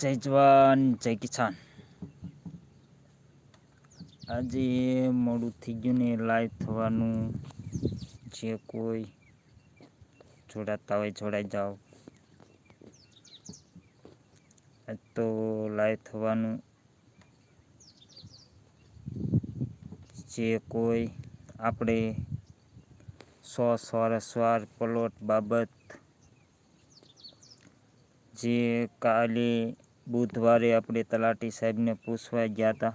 જય જવાન, જય કિસાન. આજે મોડું થઈ ગયું ને લાઈવ થવાનું. જે કોઈ જોડાતા હોય, જોડાઈ જાઓ. તો લાઈવ થવાનું. જે કોઈ આપણે સો સ્વાર પ્લોટ બાબત જે કાલે બુધવારે આપણે તલાટી સાહેબને પૂછવા ગયા હતા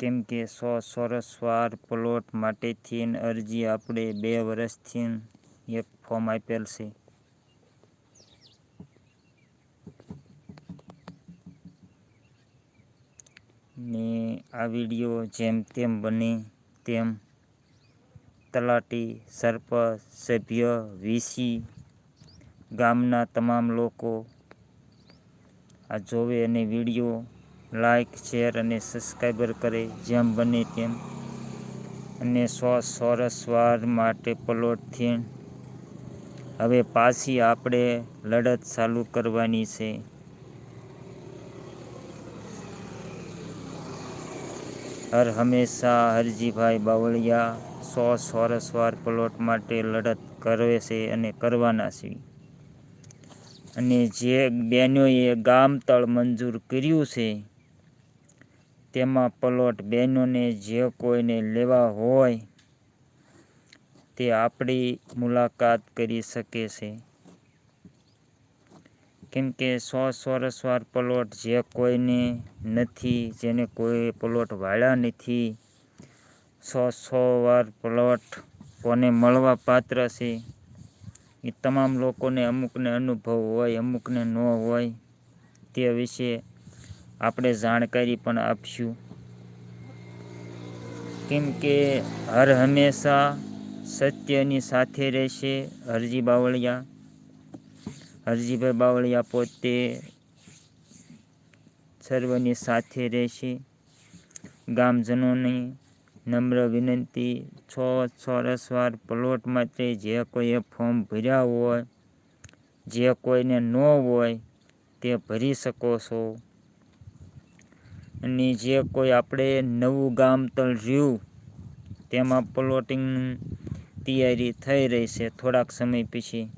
કેમ કે સો સોરસવાર પ્લોટ માટેથી અરજી આપણે બે વર્ષથી એક ફોર્મ આપેલ છે. ને આ વીડિયો જેમ તેમ બને તેમ તલાટી, સરપંચ, સભ્ય, વીસી ગામના તમામ લોકો આ જોવે અને વીડિયો લાઈક, શેર અને સબસ્ક્રાઈબર કરે જેમ બને તેમ. અને સો સોરસ માટે પ્લોટથી હવે પાછી આપણે લડત ચાલુ કરવાની છે. હર હંમેશા હરજીભાઈ બાવળિયા સો સોરસવાર પ્લોટ માટે લડત કરે છે અને કરવાના છે. અને જે બહેનોએ ગામ તળ મંજૂર કર્યું છે, તેમાં પ્લોટ બહેનોને જે કોઈને લેવા હોય, તે આપણી મુલાકાત કરી શકે છે. કેમ કે સો સોરસવાર પ્લોટ જે કોઈને નથી, જેને કોઈ પ્લોટ વાળ્યા નથી સો સો વાર પ્લોટ કોને મળવા પાત્ર છે? એ તમામ લોકોને અમુકને અનુભવ હોય, અમુકને ન હોય તે વિશે આપણે જાણકારી પણ આપશું. કેમ કે હર હંમેશા સત્યની સાથે રહેશે હરજી બાવળિયા. હરજીભાઈ બાવળિયા પોતે સર્વની સાથે રહેશે. ગામજનોની નમ્ર વિનંતી, છ ચોરસવાર પ્લોટ માટે જે કોઈએ ફોર્મ ભર્યા હોય, જે કોઈને ન હોય, તે ભરી શકો છો. અને જે કોઈ આપણે નવું ગામ તળ રહ્યું, તેમાં પ્લોટિંગની તૈયારી થઈ રહી છે થોડાક સમય પછી.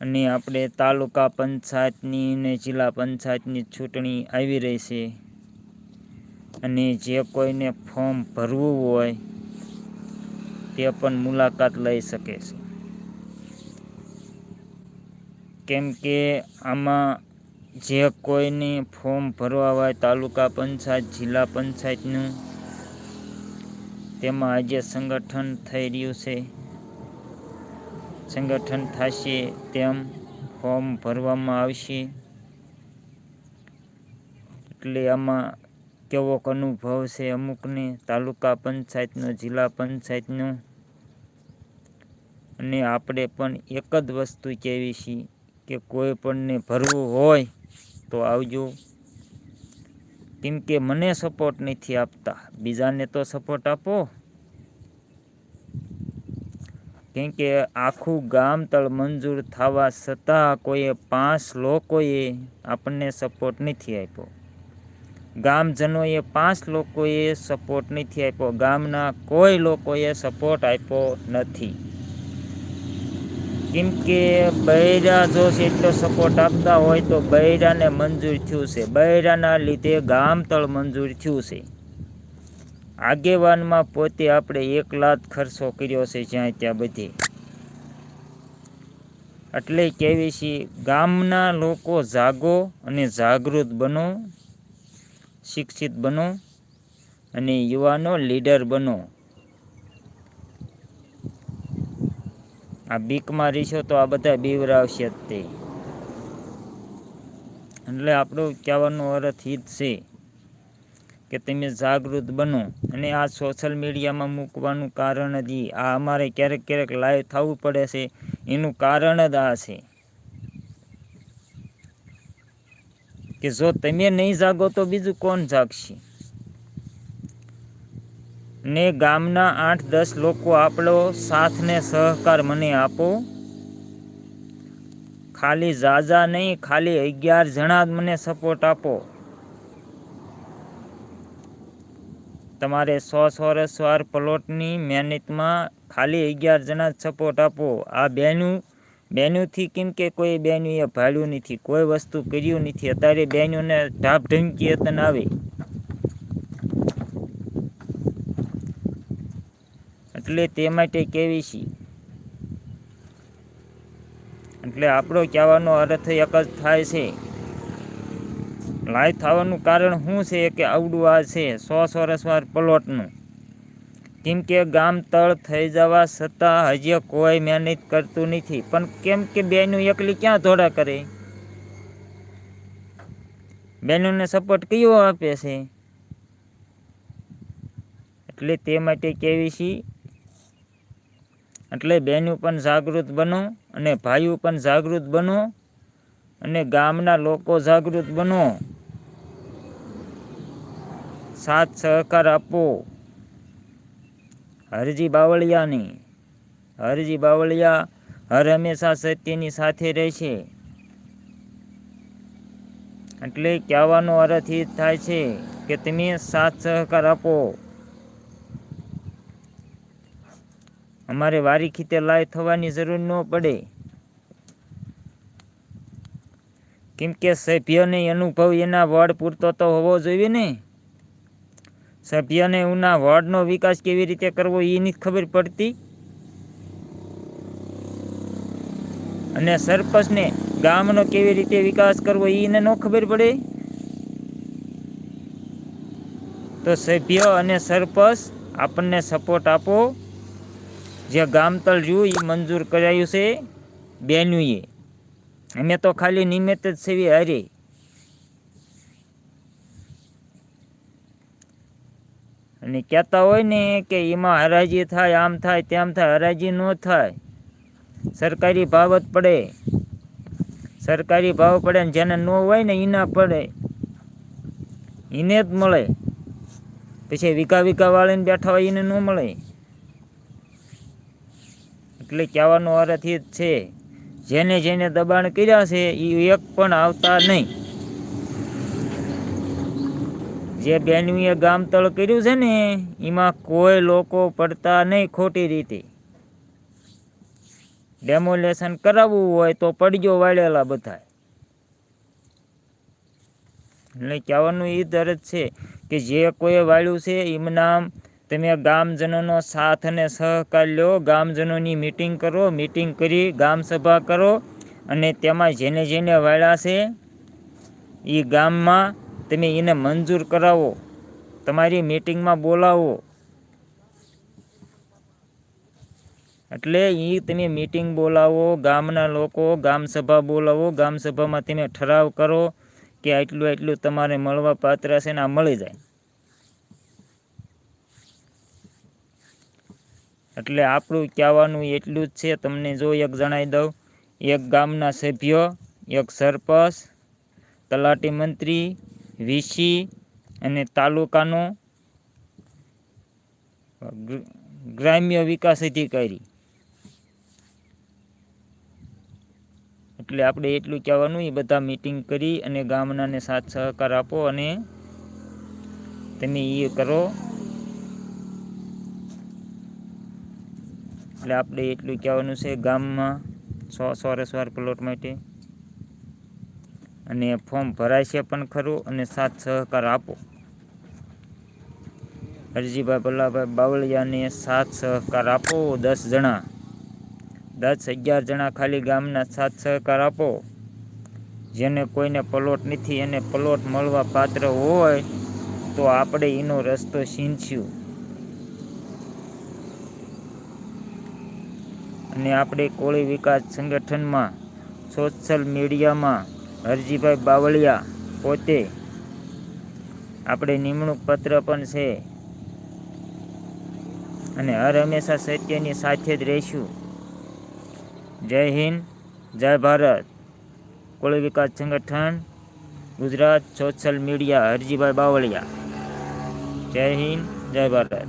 અને આપણે તાલુકા પંચાયતની ને જિલ્લા પંચાયતની ચૂંટણી આવી રહી છે. અને જે કોઈને ફોર્મ ભરવું હોય, તે પણ મુલાકાત લઈ શકે છે. કેમ કે આમાં જે કોઈને ફોર્મ ભરવા હોય, તાલુકા પંચાયત, જિલ્લા પંચાયતનું, તેમાં આજે સંગઠન થઈ રહ્યું છે. સંગઠન થશે તેમ ફોર્મ ભરવામાં આવશે. એટલે આમાં કેવો અનુભવ છે અમુકને? તાલુકા પંચાયતનો, જિલ્લા પંચાયતનો. અને આપણે પણ એક જ વસ્તુ કહેવી છીએ કે કોઈ પણને ભરવું હોય તો આવજો. કેમ કે મને સપોર્ટ નથી આપતા. બીજાને તો સપોર્ટ આપો. કેમ કે આખું ગામ તળ મંજૂર થવા છતાં કોઈએ પાંચ લોકોએ આપણને સપોર્ટ નથી આપ્યો. ગામજનોએ પાંચ લોકોએ સપોર્ટ નથી આપ્યો. ગામના કોઈ લોકોએ સપોર્ટ આપ્યો નથી. કેમ કે બૈરા જો એટલો સપોર્ટ આપતા હોય તો બૈરાને મંજૂર થયું છે. બૈરાના લીધે ગામ તળ મંજૂર થયું છે. આગેવાનમાં પોતે આપણે એક લાખ ખર્ચો કર્યો છે જ્યાં ત્યાં બધી. એટલે કેવી છીએ ગામના લોકો જાગો અને જાગૃત બનો. શિક્ષિત બનો અને યુવાનો લીડર બનો. આ બીકમાં રહીશો તો આ બધા બીવરાવશે જ તે. એટલે આપણું કહેવાનો અર્થ એ જ છે કે તમે જાગૃત બનો અને આ સોશિયલ મીડિયામાં મૂકવાનું કારણ જ આ અમારે ક્યારેક ક્યારેક લાઈવ થવું પડે છે. એનું કારણ જ આ છે. કે જો તમે નહીં જાગો તો બીજું કોણ જાગશે? ને ગામના આઠ દસ લોકો આપણો સાથ ને સહકાર મને આપો. ખાલી ઝાઝા નહીં, ખાલી અગિયાર જણા જ મને સપોર્ટ આપો. તમારે સો ચોરસ વાર પ્લોટની મહેનતમાં ખાલી અગિયાર જણા સપોર્ટ આપો. આ બેનું બેનુંથી કેમ કે કોઈ બેનુંએ ભાળ્યું નથી, કોઈ વસ્તુ કર્યું નથી. અત્યારે બેનુંને ઢાપ ઢંકી તન આવે. એટલે તે માટે કેવી છે. એટલે આપણો કહેવાનો અર્થ એક જ થાય છે. લાઈવ થવાનું કારણ શું છે કે આવડું આ છે? સો ચોરસવાર પ્લોટનું કેમ કે ગામ તળ થઈ જવા છતાં હજી કોઈ મહેનત કરતું નથી. પણ કેમ કે બેનું એકલી ક્યાં ધોડા કરે? બેનોને સપોર્ટ કયો આપે છે? એટલે તે માટે કેવી છે, એટલે બહેનું પણ જાગૃત બનો અને ભાઈઓ પણ જાગૃત બનો અને ગામના લોકો જાગૃત બનો. સાથ સહકાર આપો. હરજી બાવળિયાની. હરજી બાવળિયા હર હંમેશા સત્યની સાથે રહેશે. એટલે કહેવાનો અર્થ એ થાય છે કે તમે સાથ સહકાર આપો. અમારે વારી ખીતે લાય થવાની જરૂર ન પડે. કેમ કે સભ્યને અનુભવ એના વડ પૂરતો તો હોવો જોઈએ ને? સભ્યને ઉના વોર્ડનો વિકાસ કેવી રીતે કરવો એ નથી ખબર પડતી. અને સરપંચને ગામનો કેવી રીતે વિકાસ કરવો એને ન ખબર પડે. તો સભ્ય અને સરપંચ આપણને સપોર્ટ આપો. જે ગામતળ રહ્યું એ મંજૂર કરાયું છે બેનુએ. અમે તો ખાલી નિમિત્ત જ સેવી હારી. અને કહેતા હોય ને કે એમાં હરાજી થાય, આમ થાય, તેમ થાય, હરાજી ન થાય. સરકારી ભાવ જ પડે. સરકારી ભાવ પડે ને જેને ન હોય ને એના પડે. એને જ મળે. પછી વિકા વિકા વાળીને બેઠા હોય એને ન મળે. એટલે કહેવાનો અર્થ એ જ છે. જેને જેને દબાણ કર્યા છે એ એક પણ આવતા નહીં. જે બેનવીએ ગામ તળ કર્યું છે ને, એમાં કોઈ લોકો પડતા નહીં ખોટી રીતે. ડેમોલેશન કરાવવું હોય તો પડજો વાળેલા બધા એટલે કહેવાનું એ જ છે કે જે કોઈ વાળ્યું છે એમના તમે ગામજનોનો સાથ અને સહકાર લો, ગામજનોની મિટિંગ કરો મિટિંગ કરી, ગામ સભા કરો અને તેમાં જેને જેને વાળ્યા છે એ ગામમાં તમે એને મંજૂર કરાવો, તમારી મિટિંગમાં બોલાવો. એટલે એ તમે મિટિંગ બોલાવો, ગામના લોકો ગામસભા બોલાવો ગામસભામાં તમે ઠરાવ કરો કે આટલું આટલું તમારે મળવા પાત્ર છે ને આ મળી જાય. એટલે આપણું કહેવાનું એટલું જ છે, તમને જો એક જણાવી દઉં. એક ગામના સભ્ય, એક સરપંચ, તલાટી મંત્રી વીસી અને તાલુકાનો ગ્રામ્ય વિકાસ અધિકારી. એટલે આપણે એટલું કહેવાનું, એ બધા મિટિંગ કરી અને ગામનાને સાથ સહકાર આપો અને તમે એ કરો. એટલે આપણે એટલું કહેવાનું છે, ગામમાં સો સોરસવાર પ્લોટ માટે. અને ફોર્મ ભરાય છે પણ ખરું અને સાથ સહકાર આપો. હરજીભાઈ ભલ્લાભાઈ બાવળિયાને સાથ સહકાર આપો દસ જણા. દસ અગિયાર જણા ખાલી ગામના સાથ સહકાર આપો. જેને કોઈને પ્લોટ નથી એને પ્લોટ મળવા પાત્ર હોય તો આપણે એનો રસ્તો સીંચ્યું અને આપણે કોળી વિકાસ સંગઠનમાં સોશિયલ મીડિયામાં હરજીભાઈ બાવળિયા પોતે આપણે નિમણૂક પત્ર પણ છે. અને હર હંમેશા સત્યની સાથે જ રહીશું. જય હિન્દ, જય Bharat. Koli Vikas Sangathan, Gujarat social media, Harjibhai Bavaliya. જય હિન્દ, જય ભારત.